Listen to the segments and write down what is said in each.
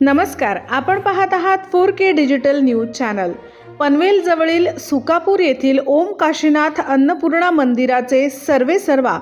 नमस्कार आपण पाहत आहात four K digital news channel. Panvel जवळील सुकापूर येथील ओम काशीनाथ अन्नपूर्णा मंदिराचे सर्वे सर्वा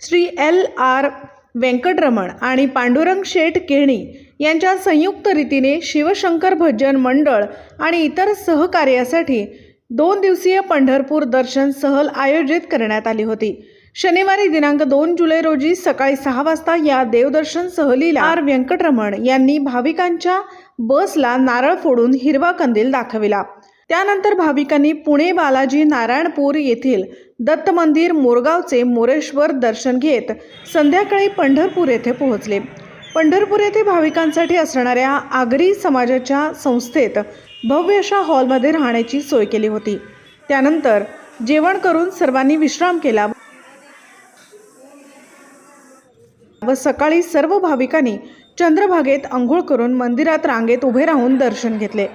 श्री एल आर व्यंकटरमण आणि पांडुरंग शेठ केणी यांच्या संयुक्त रीतीने शिवशंकर भजन मंडळ आणि इतर सहकार्यासाठी दोन दिवसीय पंढरपूर दर्शन सहल आयोजित करण्यात आली होती. शनिवारी दिनांक दोन जुलै रोजी सकाळी सहा वाजता या देवदर्शन सहलीला आर. व्यंकटरमण यांनी भाविकांच्या बसला नारळ फोडून हिरवा कंदील दाखविला. त्यानंतर भाविकांनी पुणे बालाजी नारायणपूर येथील दत्त मंदिर मोरगावचे मोरेश्वर दर्शन घेत संध्याकाळी पंढरपूर येथे पोहोचले. पंढरपूर येथे भाविकांसाठी असणाऱ्या आगरी समाजाच्या संस्थेत भव्य अशा हॉलमध्ये राहण्याची सोय केली होती. त्यानंतर जेवण करून सर्वांनी विश्राम केला. व सकाळी सर्व भाविकांनी चंद्रभागेत आंघोळ करून मंदिरात रांगेत उभे राहून दर्शन घेतले.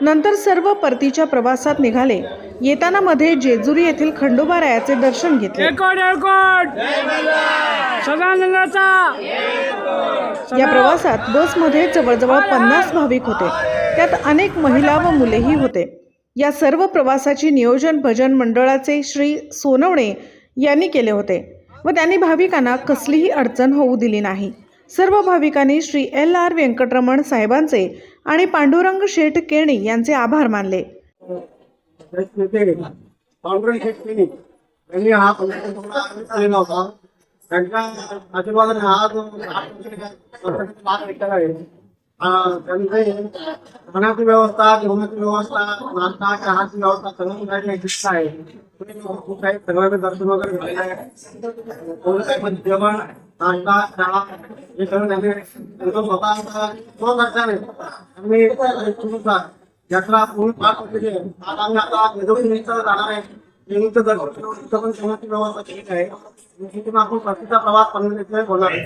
नंतर सर्व परतीच्या प्रवासात निघाले. येताना मध्ये जेजुरी येथील खंडोबारायाचे दर्शन घेतले. या प्रवासात बसमध्ये जवळजवळ पन्नास भाविक होते. त्यात अनेक महिला व मुलेही होते. या सर्व प्रवासाचे नियोजन भजन मंडळाचे श्री सोनवणे यांनी केले होते. व त्यांनी भाविकांना कसलीही अडचण होऊ दिली नाही. सर्व भाविकांनी श्री एल आर व्यंकटरमण साहेबांचे आणि पांडुरंग शेठ केणी यांचे आभार मानले. पांढरण शेट्टी त्यांनी हा होता. त्यांच्या आशीर्वादाने हा जो आहे त्यांचे खाण्याची व्यवस्था जेवणाची व्यवस्था नाश्ता चहाची व्यवस्था सगळं काही एक्झिस्ट आहे. खूप काही सगळं दर्शन वगैरे झालेलं आहे. कोणतं पण जेवण नाश्ता चहा हे सगळं त्यांनी त्यांचं स्वतः स्वदर्शन आहे. आम्ही यात्रा पूर्ण पाच वर्षाची आहे. आज आम्ही आता जाणार आहे. पण व्यवस्था आहे तिथून आपण परतीचा प्रवास पनवेल आहे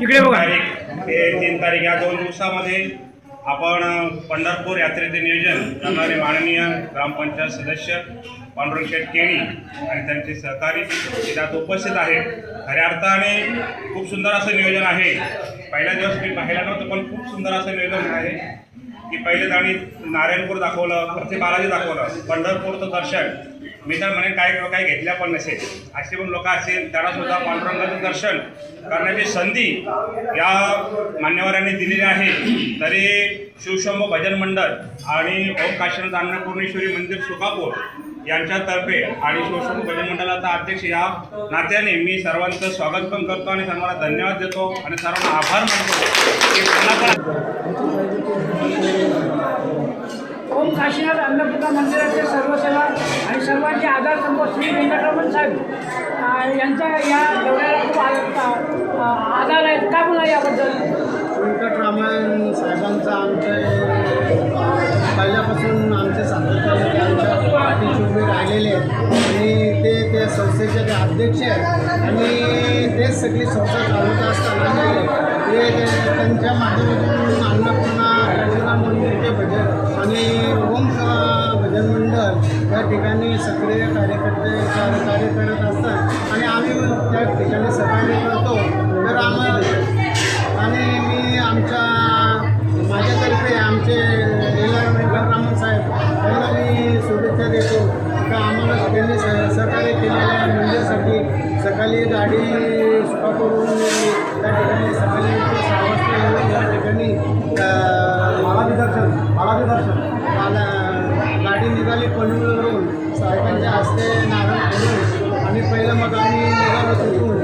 इकडे बघा. ते तीन तारीख या दोन दिवसामध्ये आपण पंढरपूर यात्रेचे नियोजन करणारे माननीय ग्रामपंचायत सदस्य पांडुरंग शेठ आणि त्यांचे सहकारी त्यात उपस्थित आहेत. खऱ्या अर्थाने खूप सुंदर असं नियोजन आहे. पहिला दिवस मी पाहिला नव्हतं पण खूप सुंदर असं नियोजन आहे. की पहिले आम्ही नारायणपूर दाखवलं परत बालाजी दाखवलं पंढरपूरचं दर्शन. मी तर म्हणेन काही लोक काही घेतल्या पण नसेल असे पण लोक असेल त्यांना सुद्धा पांडुरंगाचं दर्शन करण्याची संधी या मान्यवरांनी दिलेली आहे. तरी शिवशंभू भजन मंडळ आणि ओम काशीनाथ अन्नपूर्णेश्वरी मंदिर सुकापूर यांच्यातर्फे आणि शिवशंभू भजन मंडळाचा अध्यक्ष या नात्याने मी सर्वांचं स्वागत पण करतो आणि सर्वांना धन्यवाद देतो आणि सर्वांना आभार मानतो. की ओम काशीनाथ अन्नपूर्णा मंदिराचे सर्व सेवा आणि सर्वांचे आधार संप श्री व्यंकटरमण साहेब. यांचा या दौऱ्याला खूप आधार आहे काय बोला याबद्दल? व्यंकटरामन साहेबांचा आमचे जे त्या संस्थेचे ते अध्यक्ष आहेत आणि तेच सगळी संस्था चालवत असताना ते त्यांच्या माध्यमातून अन्नपूर्णा काशीनाथ मंदिरचे भजन आणि ओम भजन मंडळ या ठिकाणी सक्रिय कार्यकर्ते कार्य कार्य करत असतात. आणि आम्ही त्या ठिकाणी सहकार्य करतो. सकाळी सुका करून त्या ठिकाणी सकाळी सहा वाजता या ठिकाणी बालाजी दर्शन माला दर्शन बाला गाडी निघाली. पनवेलवरून साहेबांच्या हस्ते नारळ फोडून आणि पहिलं मग आम्ही निघालो तिथून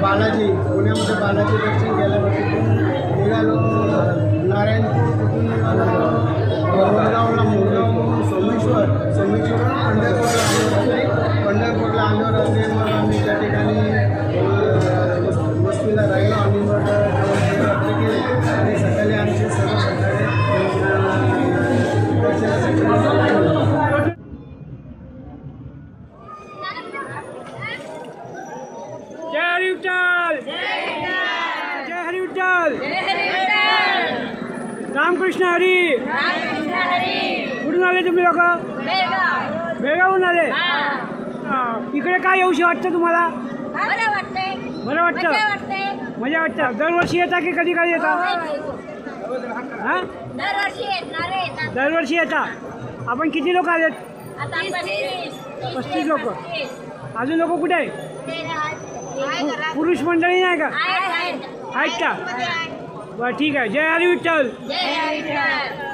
बालाजी पुण्यामध्ये बालाजी दर्शन केलं विठ्ठल रामकृष्ण हरी कुठून आले तुम्ही लोक बेळगावून आले इकडे काय येऊशी वाटतं तुम्हाला बरं वाटतं मजा वाटतं दरवर्षी येता की कधी कधी येता हां दरवर्षी येता आपण किती लोक आलेत पस्तीस लोक अजून लोक कुठे आहे पुरुष मंडळी नाही का आहेत का बरं ठीक आहे. जय हरी विठ्ठल. जय हरी विठ्ठल.